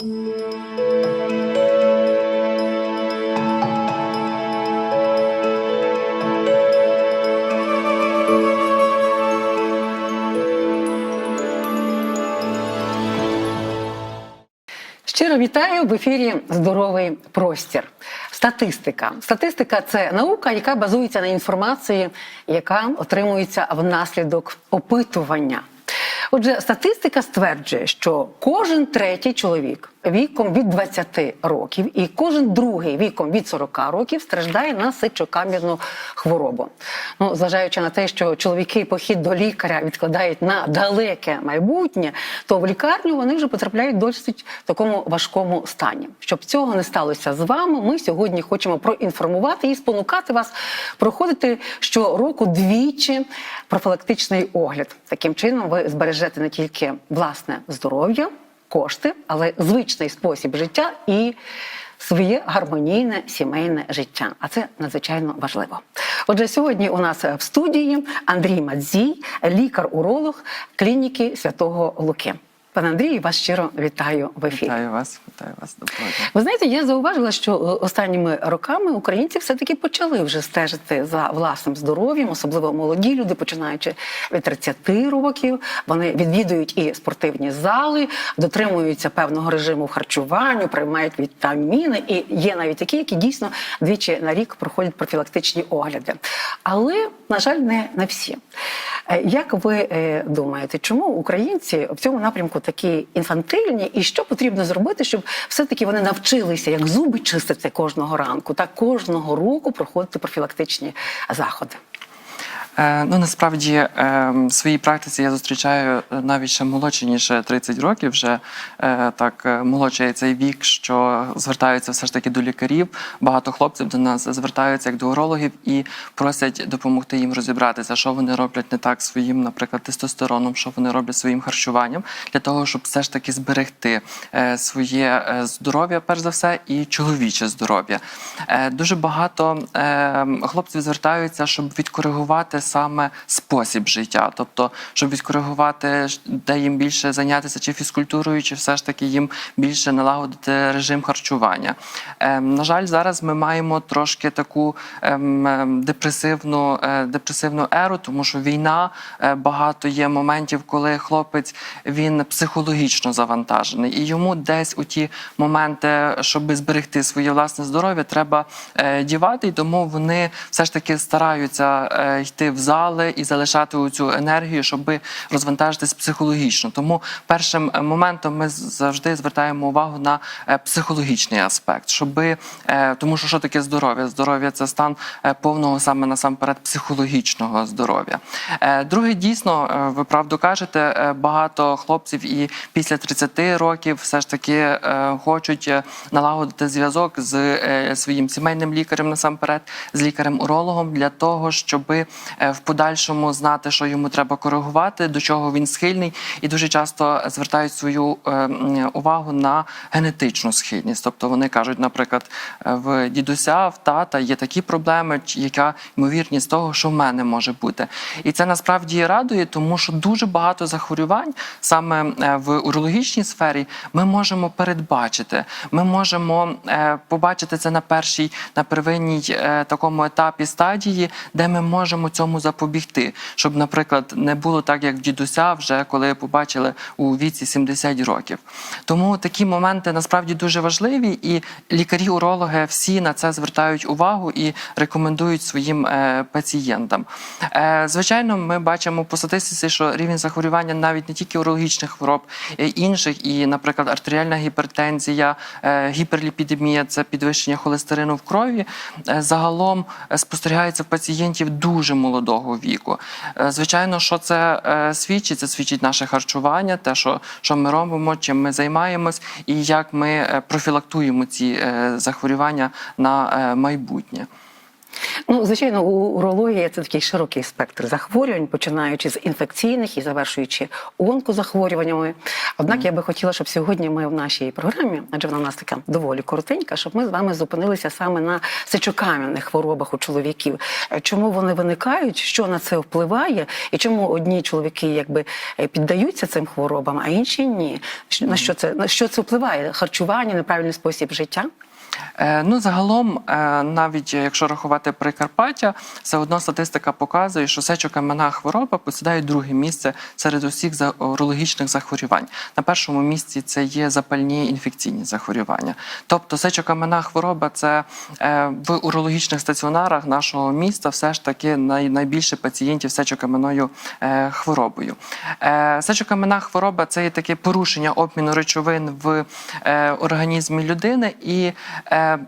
Щиро вітаю в ефірі Здоровий простір. Статистика. Статистика це наука, яка базується на інформації, яка отримується внаслідок опитування. Отже, статистика стверджує, що кожен третій чоловік віком від 20 років і кожен другий віком від 40 років страждає на сичокам'яну хворобу. Ну, зважаючи на те, що чоловіки похід до лікаря відкладають на далеке майбутнє, то в лікарню вони вже потрапляють в досить такому важкому стані. Щоб цього не сталося з вами, ми сьогодні хочемо проінформувати і спонукати вас проходити щороку двічі профілактичний огляд. Таким чином, ви збережете не тільки власне здоров'я, кошти, але звичний спосіб життя і своє гармонійне сімейне життя. А це надзвичайно важливо. Отже, сьогодні у нас в студії Андрій Мадзій, лікар-уролог клініки Святого Луки. Пане Андрію, вас щиро вітаю в ефірі. Вітаю вас, вітаю вас. Доброго дня. Ви знаєте, я зауважила, що е, останніми роками українці все-таки почали вже стежити за власним здоров'ям, особливо молоді люди, починаючи від 30 років. Вони відвідують і спортивні зали, дотримуються певного режиму харчування, приймають вітаміни. І є навіть такі, які дійсно двічі на рік проходять профілактичні огляди. Але, на жаль, не, не всі. Е, Як ви е, думаєте, чому українці в цьому напрямку такі інфантильні, і що потрібно зробити, щоб все-таки вони навчилися як зуби чистити кожного ранку та кожного року проходити профілактичні заходи? Е, ну насправді е, в своїй практиці я зустрічаю е, навіть ще молодші ніж 30 років. Вже так молодший цей вік, що звертаються все ж таки до лікарів. Багато хлопців до нас звертаються як до урологів і просять допомогти їм розібратися, що вони роблять не так своїм, наприклад, тестостероном, що вони роблять своїм харчуванням, для того, щоб все ж таки зберегти своє здоров'я, перш за все, і чоловіче здоров'я. Дуже багато хлопців звертаються, щоб відкоригувати саме спосіб життя, тобто, щоб відкоригувати, де їм більше зайнятися чи фізкультурою, чи все ж таки їм більше налагодити режим харчування. Е, На жаль, зараз ми маємо трошки таку ем, ем, депресивну, е, депресивну еру, тому що війна е, багато є моментів, коли хлопець він психологічно завантажений, і йому десь у ті моменти, щоб зберегти своє власне здоров'я, треба е, дівати, і тому вони все ж таки стараються е, йти в зали і залишати цю енергію, щоб розвантажитись психологічно. Тому першим е, моментом ми завжди звертаємо увагу на е, психологічний аспект, щоб е, тому, що що таке здоров'я? Здоров'я це стан повного саме насамперед психологічного здоров'я. Друге, дійсно, ви правду кажете, багато хлопців і після 30 років все ж таки хочуть налагодити зв'язок з своїм сімейним лікарем насамперед, з лікарем-урологом для того, щоб в подальшому знати, що йому треба коригувати, до чого він схильний, і дуже часто звертають свою е, увагу на генетичну схильність. Тобто вони кажуть, наприклад, е, в дідуся, в тата є такі проблеми, яка ймовірність того, що в мене може бути. І це насправді радує, тому що дуже багато захворювань саме е, в урологічній сфері ми можемо передбачити. Ми можемо е, побачити це на першій, на первинній е, такому етапі стадії, де ми можемо цьому запобігти, щоб, наприклад, не було так, як дідуся, вже коли побачили у віці 70 років. Тому такі моменти насправді дуже важливі, і лікарі-урологи всі на це звертають увагу і рекомендують своїм е, пацієнтам. Е, звичайно, ми бачимо по статистиці, що рівень захворювання навіть не тільки урологічних хвороб, е, інших, і, наприклад, артеріальна гіпертензія, гіперліпідемія це підвищення холестерину в крові. Загалом спостерігається в пацієнтів дуже молодого віку. Е, Звичайно, що це е, свідчить? Це свідчить наше харчування, те, що, що ми робимо, чим ми займаємось, і як ми е, профілактуємо ці захворювання на майбутнє. Ну, звичайно, у урології це такий широкий спектр захворювань, починаючи з інфекційних і завершуючи онкозахворюваннями. Однак я би хотіла, щоб сьогодні ми в нашій програмі, адже вона у нас така доволі коротенька, щоб ми з вами зупинилися саме на сечокам'яних хворобах у чоловіків. Е, Чому вони виникають, що на це впливає, і чому одні чоловіки якби е, піддаються цим хворобам, а інші ні? На що це на що це впливає? Харчування, неправильний спосіб життя? Е, Ну, загалом, е, навіть якщо рахувати Прикарпаття, все одно статистика показує, що сечокам'яна хвороба посідає друге місце серед усіх урологічних захворювань. На першому місці це є запальні інфекційні захворювання. Тобто сечокам'яна хвороба це е, в урологічних стаціонарах нашого міста все ж таки найбільше пацієнтів з сечокам'яною е, хворобою. Е, Сечокам'яна хвороба це є таке порушення обміну речовин в е, організмі людини, і е,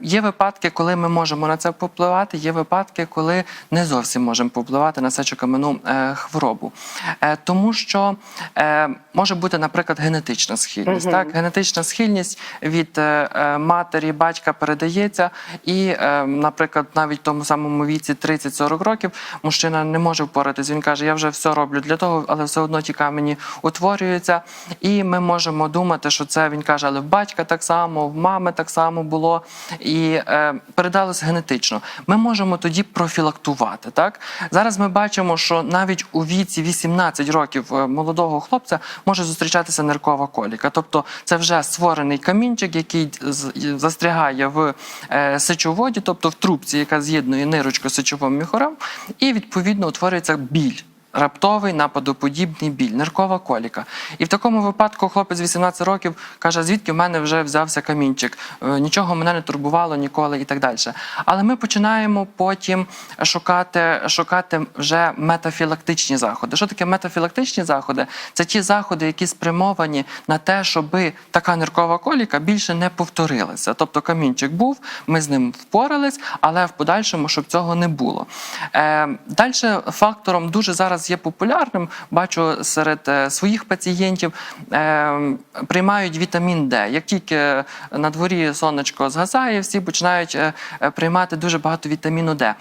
є випадки, коли ми можемо на це впливати, є випадки, коли не зовсім можемо впливати на сечокам'яну е, хворобу. Е, тому що е, може бути, наприклад, генетична схильність. Так? Генетична схильність від е, е, матері, батька передається, і, е, наприклад, навіть в тому самому віці 30-40 років мужчина не може впоратись. Він каже, я вже все роблю для того, але все одно ті камені утворюються. І ми можемо думати, що це він каже, але в батька так само, в мами так само було, і е, передалось генетично. Ми можемо тоді профілактувати. Так зараз ми бачимо, що навіть у віці 18 років е, молодого хлопця може зустрічатися ниркова коліка. Тобто це вже створений камінчик, який застрягає в е, сечоводі, тобто в трубці, яка з'єднує нирочку з сечовим міхорем, і відповідно утворюється біль. Раптовий нападоподібний біль, ниркова коліка. І в такому випадку хлопець 18 років каже, звідки в мене вже взявся камінчик, Е, нічого мене не турбувало ніколи і так далі. Але ми починаємо потім шукати, шукати вже метафілактичні заходи. Що таке метафілактичні заходи? Це ті заходи, які спрямовані на те, щоб така ниркова коліка більше не повторилася. Тобто камінчик був, ми з ним впорались, але в подальшому, щоб цього не було. Е, Далі фактором дуже зараз є популярним, бачу серед е, своїх пацієнтів, е, приймають вітамін Д. Як тільки на дворі сонечко згасає, всі починають е, приймати дуже багато вітаміну Д.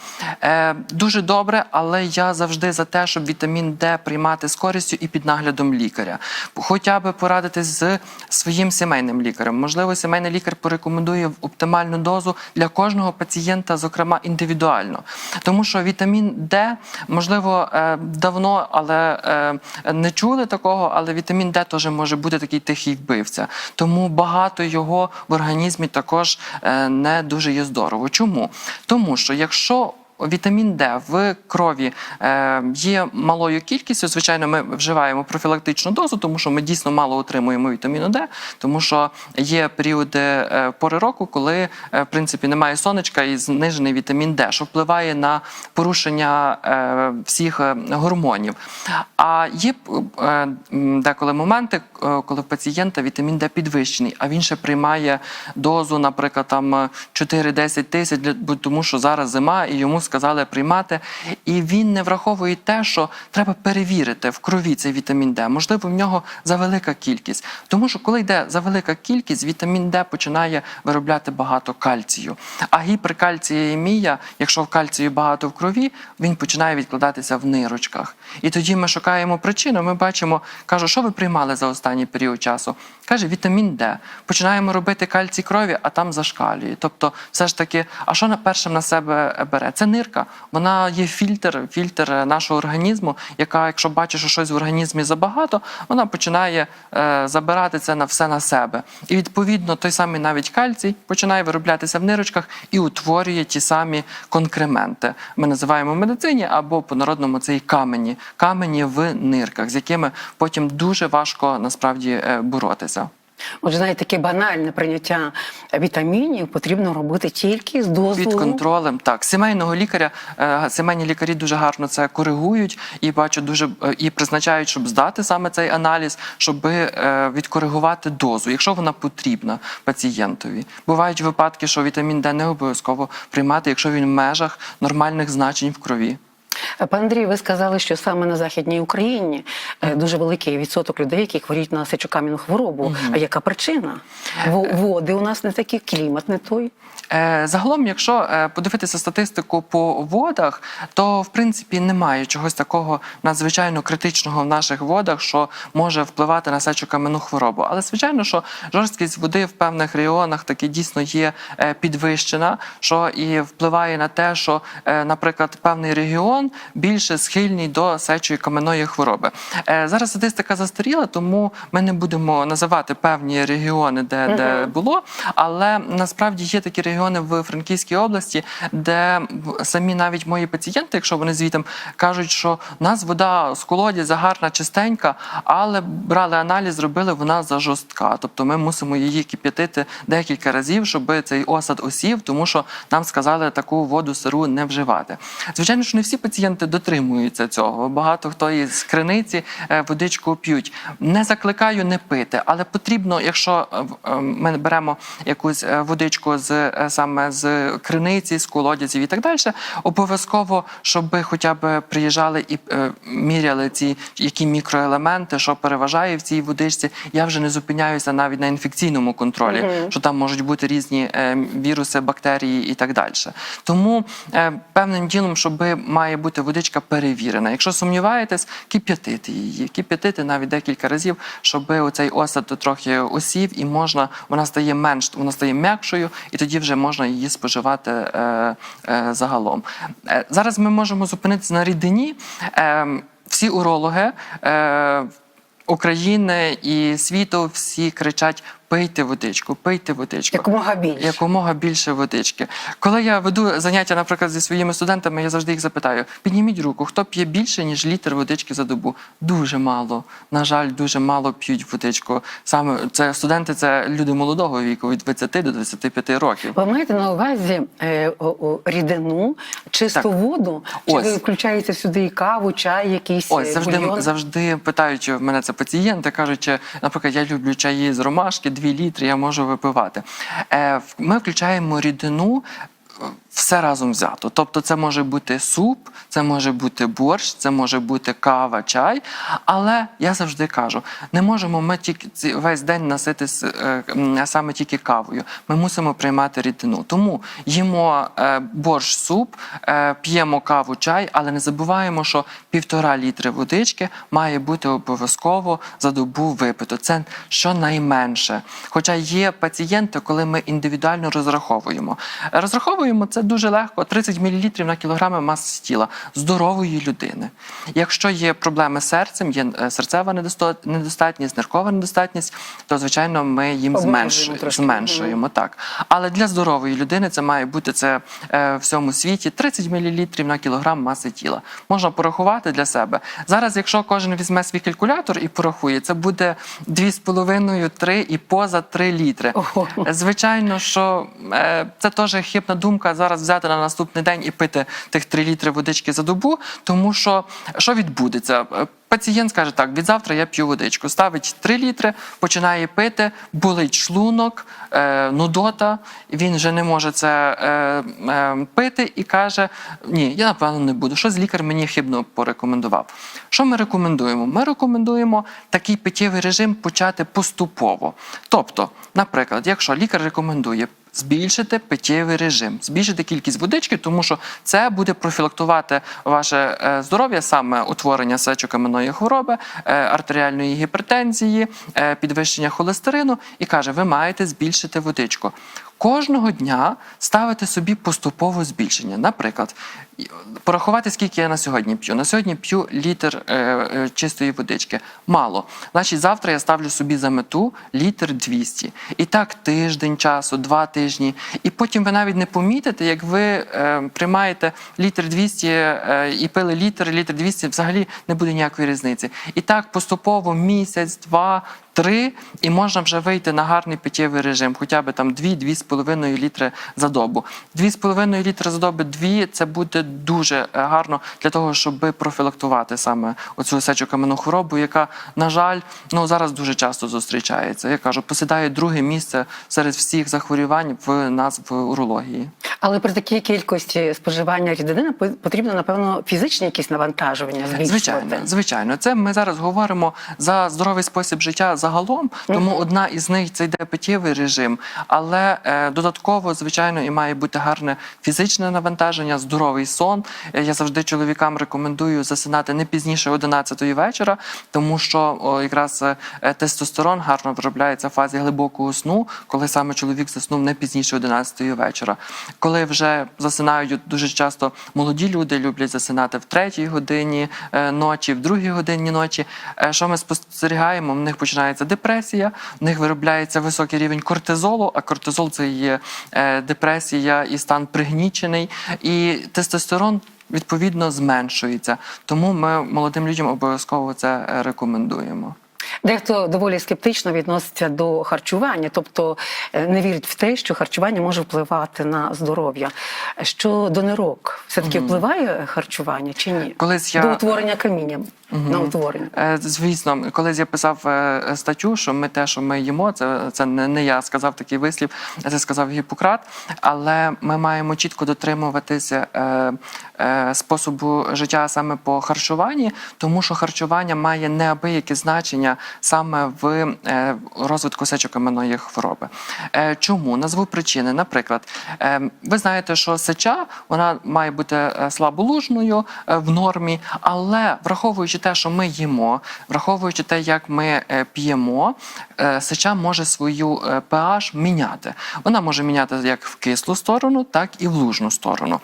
Дуже добре, але я завжди за те, щоб вітамін Д приймати з користю і під наглядом лікаря. Хоча би порадитись з своїм сімейним лікарем. Можливо, сімейний лікар порекомендує оптимальну дозу для кожного пацієнта, зокрема індивідуально. Тому що вітамін Д, можливо, е, давно, але е, не чули такого, але вітамін Д теж може бути такий тихий вбивця. Тому багато його в організмі також е, не дуже є здорово. Чому? Тому що якщо Вітамін Д в крові е, є малою кількістю. Звичайно, ми вживаємо профілактичну дозу, тому що ми дійсно мало отримуємо вітаміну Д, тому що є періоди е, пори року, коли е, в принципі немає сонечка і знижений вітамін Д, що впливає на порушення всіх гормонів. А є деколи моменти, коли в пацієнта вітамін Д підвищений, а він ще приймає дозу, наприклад, там е, 4-10 тисяч, тому що зараз зима, і йому сказали приймати. І він не враховує те, що треба перевірити в крові цей вітамін Д. Можливо, в нього завелика кількість. Тому що коли йде завелика кількість, вітамін Д починає виробляти багато кальцію. А гіперкальціємія, якщо в кальцію багато в крові, він починає відкладатися в нирочках. І тоді ми шукаємо причину. Ми бачимо, кажу, що ви приймали за останній період часу? Каже, вітамін Д. Починаємо робити кальцій крові, а там зашкалює. Тобто, все ж таки, а що на першим на себе бере? Це нирка. Вона є фільтр, фільтр нашого організму, яка, якщо бачить, що щось в організмі забагато, вона починає е, забирати це на все на себе. І відповідно той самий навіть кальцій починає вироблятися в нирочках і утворює ті самі конкременти. Ми називаємо в медицині або по народному це і камені, камені в нирках, з якими потім дуже важко насправді е, боротися. Отже, навіть таке банальне прийняття вітамінів потрібно робити тільки з Під контролем, так сімейного лікаря, е, сімейні лікарі дуже гарно це коригують і бачу дуже е, і призначають, щоб здати саме цей аналіз, щоб е, відкоригувати дозу, якщо вона потрібна пацієнтові. Бувають випадки, що вітамін Д не обов'язково приймати, якщо він в межах нормальних значень в крові. Пане Андрій, ви сказали, що саме на західній Україні е, дуже великий відсоток людей, які хворіють на сечокам'яну хворобу. А яка причина? Во- Води у нас не такі, клімат не той. Е, Загалом, якщо е, подивитися статистику по водах, то в принципі немає чогось такого надзвичайно критичного в наших водах, що може впливати на сечокам'яну хворобу. Але звичайно, що жорсткість води в певних регіонах таки дійсно є е, підвищена, що і впливає на те, що, наприклад, певний регіон більше схильний до сечої кам'яної хвороби. Зараз статистика застаріла, тому ми не будемо називати певні регіони, де, де було. Але насправді є такі регіони в Франківській області, де самі навіть мої пацієнти, якщо вони звітом, кажуть, що нас вода з колодязя гарна, чистенька, але брали аналіз, зробили вона зажорстка. Тобто ми мусимо її кип'ятити декілька разів, щоб цей осад осів, тому що нам сказали таку воду сиру не вживати. Звичайно, що не всі пацієнти дотримуються цього. Багато хто із криниці е, водичку п'ють. Не закликаю не пити, але потрібно, якщо е, е, ми беремо якусь водичку з саме з криниці, з колодязів і так далі, обов'язково, щоб хоча б приїжджали і е, міряли ці які мікроелементи, що переважає в цій водичці. Я вже не зупиняюся навіть на інфекційному контролі, що там можуть бути різні е, віруси, бактерії і так далі. Тому е, певним ділом, щоб має бути водичка перевірена. Якщо сумніваєтесь, кип'ятити її, кип'ятити навіть декілька разів, щоб оцей осад трохи осів, і можна вона стає менш, вона стає м'якшою, і тоді вже можна її споживати е, е, загалом. Е, зараз ми можемо зупинитися на рідині. Е, всі урологи. Е, України і світу всі кричать: пийте водичку, пийте водичку. Якомога більше. Якомога більше водички. Коли я веду заняття, наприклад, зі своїми студентами, я завжди їх запитаю: підніміть руку, хто п'є більше, ніж літр водички за добу? Дуже мало. На жаль, дуже мало п'ють водичку. Саме це студенти, це люди молодого віку, від 20 до 25 років. Ви маєте на увазі е, о, о, рідину, чисту Так. воду? Чи Ось. ви включаєте сюди і каву, чай, якийсь Ось е, завжди бульйон? завжди питають в мене це пацієнти, кажуть, чи, наприклад, я люблю чаї з ромашки, 2 літри я можу випивати. Е, Ми включаємо рідину. Все разом взято. Тобто, це може бути суп, це може бути борщ, це може бути кава, чай. Але я завжди кажу: не можемо ми тільки весь день наситись е, саме тільки кавою. Ми мусимо приймати рідину. Тому їмо е, борщ, суп, е, п'ємо каву, чай, але не забуваємо, що півтора літри водички має бути обов'язково за добу випито. Це щонайменше. Хоча є пацієнти, коли ми індивідуально розраховуємо. Розраховуємо це дуже легко: 30 мл на кілограми маси тіла здорової людини. Якщо є проблеми з серцем, є е, серцева недостатність, ниркова недостатність, то звичайно ми їм зменшуємо. зменшуємо так. Але для здорової людини це має бути це е, в всьому світі 30 мл на кілограм маси тіла. Можна порахувати для себе. Зараз, якщо кожен візьме свій калькулятор і порахує, це буде 2,5-3 і поза 3 літри. Ого. Звичайно, що е, це теж хибна думка зараз взяти на наступний день і пити тих 3 літри водички за добу, тому що що відбудеться? Е, Пацієнт скаже так: від завтра я п'ю водичку. Ставить 3 літри, починає пити, болить шлунок, е, нудота. Він вже не може це е, е, пити і каже: Ні, я напевно не буду. Щось лікар мені хибно порекомендував. Що ми рекомендуємо? Ми рекомендуємо такий питєвий режим почати поступово. Тобто, наприклад, якщо лікар рекомендує збільшити питєвий режим, збільшити кількість водички, тому що це буде профілактувати ваше е, здоров'я, саме утворення сечокаменної хвороби, е, артеріальної гіпертензії, е, підвищення холестерину, і каже, ви маєте збільшити водичку. Кожного дня ставити собі поступове збільшення. Наприклад, порахувати, скільки я на сьогодні п'ю. На сьогодні п'ю літр е, е, чистої водички. Мало. Значить, завтра я ставлю собі за мету літр 200. І так тиждень часу, два тижні. І потім ви навіть не помітите, як ви е, приймаєте літр 200 е, і пили літр, літр 200, взагалі не буде ніякої різниці. І так поступово місяць, два, три, і можна вже вийти на гарний питєвий режим, хоча б там 2-2,5 літри за добу. 2,5 літри за добу, 2 це буде дуже е, гарно для того, щоб профілактувати саме оцю сечокаменну хворобу, яка, на жаль, ну зараз дуже часто зустрічається. Я кажу, посідає друге місце серед всіх захворювань в нас в урології. Але при такій кількості споживання рідини по- потрібно, напевно, фізичні якісь навантажування. Звичайно, звичайно, це ми зараз говоримо за здоровий спосіб життя загалом. Тому одна із них це йде питєвий режим, але е, додатково, звичайно, і має бути гарне фізичне навантаження, здоровий сон. Е, Я завжди чоловікам рекомендую засинати не пізніше 11 вечора, тому що о, якраз е, тестостерон гарно виробляється в фазі глибокого сну, коли саме чоловік заснув не пізніше 11 вечора. Коли вже засинають дуже часто молоді люди люблять засинати в третій годині е, ночі, в другій годині ночі. Що ми спостерігаємо? В них починається депресія, в них виробляється високий рівень кортизолу, а кортизол це є е, депресія і стан пригнічений, і тестостерон. Відповідно зменшується, тому ми молодим людям обов'язково це е, рекомендуємо. Дехто доволі скептично відноситься до харчування, тобто е, не вірить в те, що харчування може впливати на здоров'я. Щодо нирок, все-таки впливає харчування чи ні? Колись я- До утворення каміння, на утворення. Е, Звісно, колись я писав е, статтю, що ми те, що ми їмо, це, це не, не я сказав такий вислів, це сказав Гіппократ. Але ми маємо чітко дотримуватися е, е, способу життя саме по харчуванні, тому що харчування має неабияке значення саме в е, розвитку сечокаменної хвороби. Е, чому? Назву причини. Наприклад, е, ви знаєте, що сеча вона має бути слаболужною в нормі, але враховуючи те, що ми їмо, враховуючи те, як ми п'ємо, сеча може свою pH міняти. Вона може міняти як в кислу сторону, так і в лужну сторону.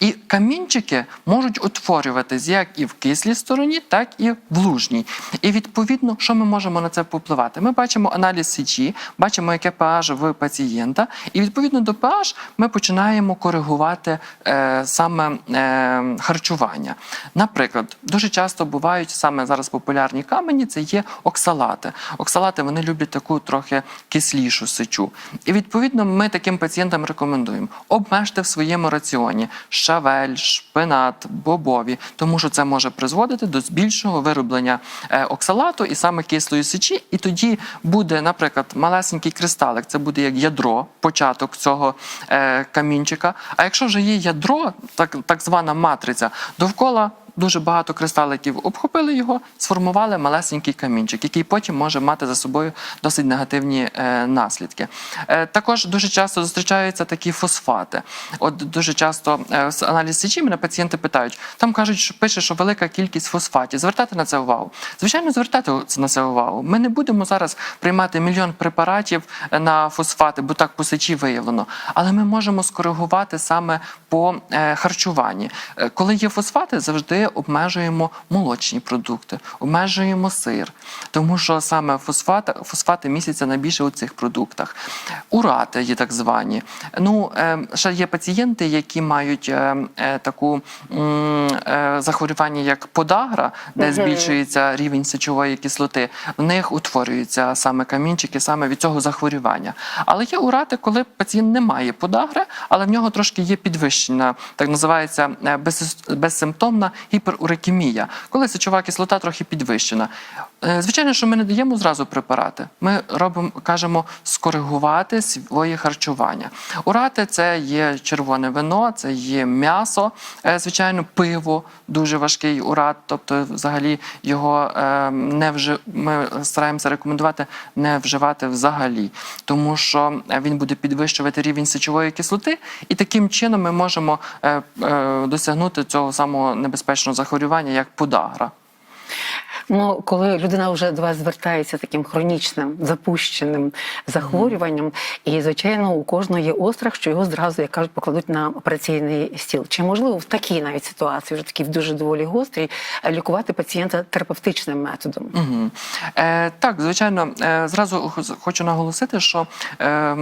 І камінчики можуть утворюватись як і в кислій стороні, так і в лужній. І відповідно, що ми можемо на це попливати? Ми бачимо аналіз сечі, бачимо, яке pH в пацієнта, і відповідно до pH ми починаємо коригувати е, саме е, харчування. Наприклад, дуже часто бувають саме зараз популярні камені, це є оксалати. Оксалати вони люблять таку трохи кислішу сечу. І відповідно ми таким пацієнтам рекомендуємо обмежте в своєму раціоні щавель, шпинат, бобові, тому що це може призводити до збільшого вироблення е, оксалату і саме кислої сечі. І тоді буде, наприклад, малесенький кристалик, це буде як ядро, початок цього е, камінчика. А якщо вже є ядро, так, так звана матриця, довкола дуже багато кристаликів обхопили його, сформували малесенький камінчик, який потім може мати за собою досить негативні е, наслідки. Е, також дуже часто зустрічаються такі фосфати. От дуже часто е, з аналіз сечі мене пацієнти питають, там кажуть, що пише, що велика кількість фосфатів. Звертати на це увагу. Звичайно, звертати на це увагу. Ми не будемо зараз приймати мільйон препаратів е, на фосфати, бо так по сечі виявлено. Але ми можемо скоригувати саме по е, харчуванні. Е, Коли є фосфати, завжди обмежуємо молочні продукти, обмежуємо сир, тому що саме фосфати, фосфати містяться найбільше у цих продуктах. Урати є так звані. Ну, е, ще є пацієнти, які мають е, е, таку захворювання, як подагра, де збільшується рівень сечової кислоти. В них утворюються саме камінчики, саме від цього захворювання. Але є урати, коли пацієнт не має подагри, але в нього трошки є підвищена, так називається безсимптомна гіперурекемія, коли сечова кислота трохи підвищена. Е, Звичайно, що ми не даємо зразу препарати. Ми робимо, кажемо, скоригувати своє харчування. Урати це є червоне вино, це є м'ясо, е, звичайно, пиво, дуже важкий урат, тобто, взагалі, його е, не вжи... ми стараємося рекомендувати не вживати взагалі, тому що він буде підвищувати рівень сечової кислоти, і таким чином ми можемо досягнути цього самого небезпечного захворювання, як подагра. Ну, коли людина вже до вас звертається таким хронічним запущеним захворюванням, і звичайно у кожного є острах, що його зразу, як кажуть, покладуть на операційний стіл. Чи можливо в такій навіть ситуації, вже такій дуже доволі гострій, лікувати пацієнта терапевтичним методом? Угу. Е, так, звичайно, е, зразу хочу наголосити, що е,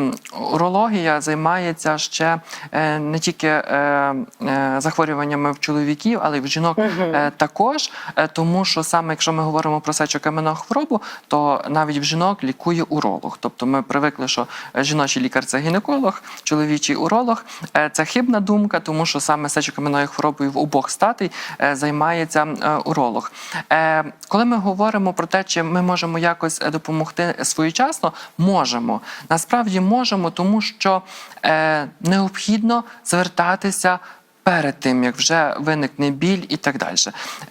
урологія займається ще е, не тільки е, е, захворюваннями в чоловіків, але й в жінок е, також, е, тому що саме якщо ми говоримо про сечокаменну хворобу, то навіть в жінок лікує уролог. Тобто ми привикли, що е, жіночий лікар це гінеколог, чоловічий уролог. Е, Це хибна думка, тому що саме сечокам'яною хворобою в обох статей е, займається уролог. Коли ми говоримо про те, чи ми можемо якось допомогти своєчасно, можемо. Насправді можемо, тому що необхідно звертатися. Перед тим як вже виникне біль і так далі,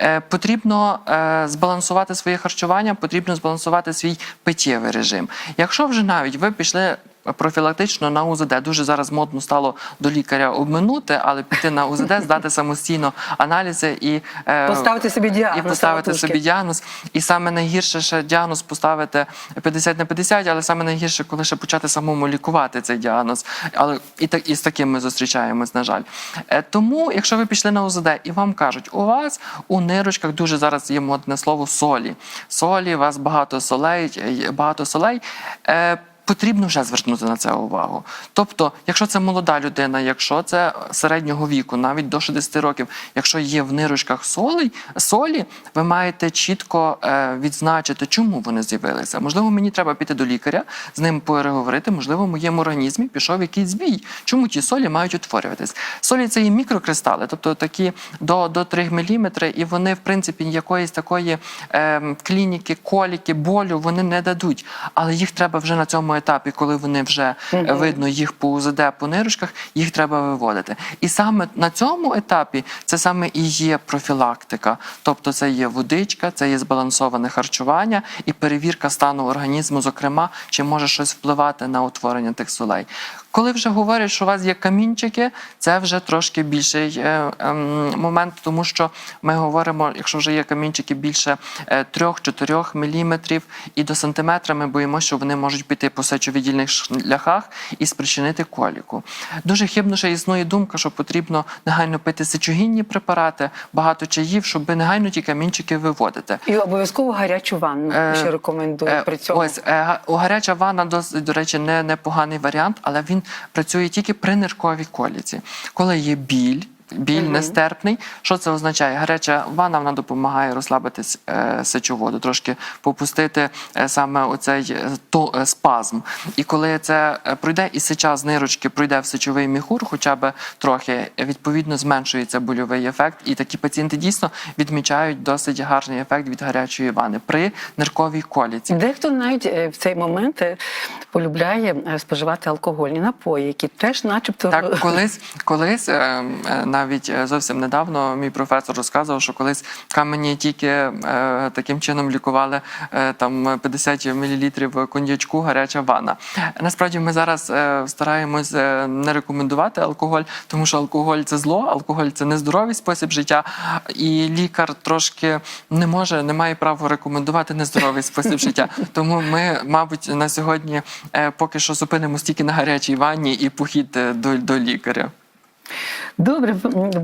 е, потрібно е, збалансувати своє харчування, потрібно збалансувати свій питєвий режим. Якщо вже навіть ви пішли профілактично на УЗД, дуже зараз модно стало до лікаря обминути, але піти на УЗД, здати самостійно аналізи і е, Поставити собі діагноз і поставити собі діагноз. І саме найгірше ще діагноз поставити 50 на 50, але саме найгірше, коли ще почати самому лікувати цей діагноз. Але і так і з таким ми зустрічаємось, на жаль. Е, Тому, якщо ви пішли на УЗД і вам кажуть, у вас у нирочках дуже зараз є модне слово солі. Солі, у вас багато солей, е, багато солей. Потрібно вже звернути на це увагу. Тобто, якщо це молода людина, якщо це середнього віку, навіть до 60 років, якщо є в нирочках солі, солі, ви маєте чітко е, відзначити, чому вони з'явилися. Можливо, мені треба піти до лікаря, з ним переговорити. Можливо, в моєму організмі пішов якийсь збій. Чому ті солі мають утворюватись? Солі це є мікрокристали, тобто такі до, до 3 мм, і вони, в принципі, якоїсь такої е, клініки, коліки, болю вони не дадуть. Але їх треба вже на цьому етапі, коли вони вже е, видно їх по УЗД, по нирочках, їх треба виводити. І саме на цьому етапі це саме і є профілактика. Тобто це є водичка, це є збалансоване харчування і перевірка стану організму, зокрема, чи може щось впливати на утворення тих солей. Коли вже говорять, що у вас є камінчики, це вже трошки більший е, ем, момент, тому що ми говоримо, якщо вже є камінчики більше е, 3-4 мм і до сантиметра, ми боїмося, що вони можуть піти по сечовидільних шляхах і спричинити коліку. Дуже хибно ще існує думка, що потрібно негайно пити сечогінні препарати, багато чаїв, щоб негайно ті камінчики виводити. І обов'язково гарячу ванну, Е, що рекомендую Е, при цьому. Ось е, га- гаряча ванна досить, до речі, не непоганий варіант, але він працює тільки при нирковій коліці. Коли є біль. Біль нестерпний. Що це означає? Гаряча ванна вона допомагає розслабитись е, сечоводу, трошки попустити е, саме оцей е, то, спазм. І коли це пройде і сеча з нирочки пройде в сечовий міхур, хоча б трохи, відповідно зменшується больовий ефект. І такі пацієнти дійсно відмічають досить гарний ефект від гарячої ванни при нирковій коліці. Дехто навіть в цей момент полюбляє споживати алкогольні напої, які теж, начебто, Так, колись, колись е, е, навіть е, зовсім недавно мій професор розказував, що колись камені тільки е, таким чином лікували е, там 50 мл коньячку, гаряча ванна. Насправді ми зараз стараємось не рекомендувати алкоголь, тому що алкоголь це зло, алкоголь це нездоровий спосіб життя, і лікар трошки не може, не має права рекомендувати нездоровий спосіб життя. Тому ми, мабуть, на сьогодні поки що зупинимось тільки на гарячій ванні і похід до, до лікаря. Добре,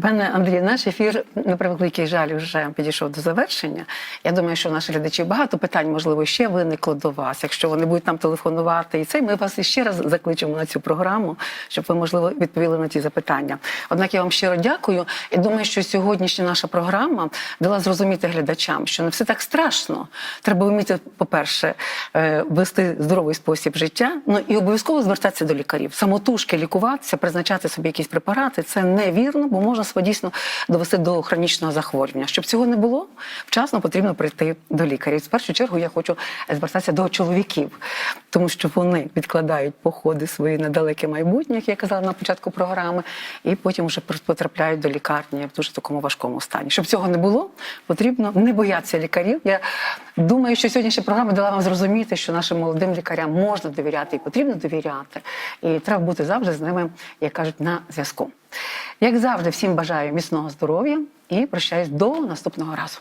пане Андрію, наш ефір на превеликий жаль вже підійшов до завершення. Я думаю, що в наших глядачів багато питань, можливо, ще виникло до вас. Якщо вони будуть нам телефонувати, і це ми вас іще раз закличемо на цю програму, щоб ви, можливо, відповіли на ті запитання. Однак я вам щиро дякую і думаю, що сьогоднішня наша програма дала зрозуміти глядачам, що не все так страшно. Треба вміти, по-перше, е, вести здоровий спосіб життя, ну і обов'язково звертатися до лікарів. Самотужки лікуватися, призначати собі якісь препарати це невірно, бо можна себе дійсно довести до хронічного захворювання. Щоб цього не було, вчасно потрібно прийти до лікарів. В першу чергу я хочу звертатися до чоловіків, тому що вони відкладають походи свої на далеке майбутнє, як я казала на початку програми, і потім вже потрапляють до лікарні в дуже такому важкому стані. Щоб цього не було, потрібно не боятися лікарів. Я думаю, що сьогоднішня програма дала вам зрозуміти, що нашим молодим лікарям можна довіряти і потрібно довіряти. І треба бути завжди з ними, як кажуть, на зв'язку. Як завжди, всім бажаю міцного здоров'я і прощаюсь до наступного разу.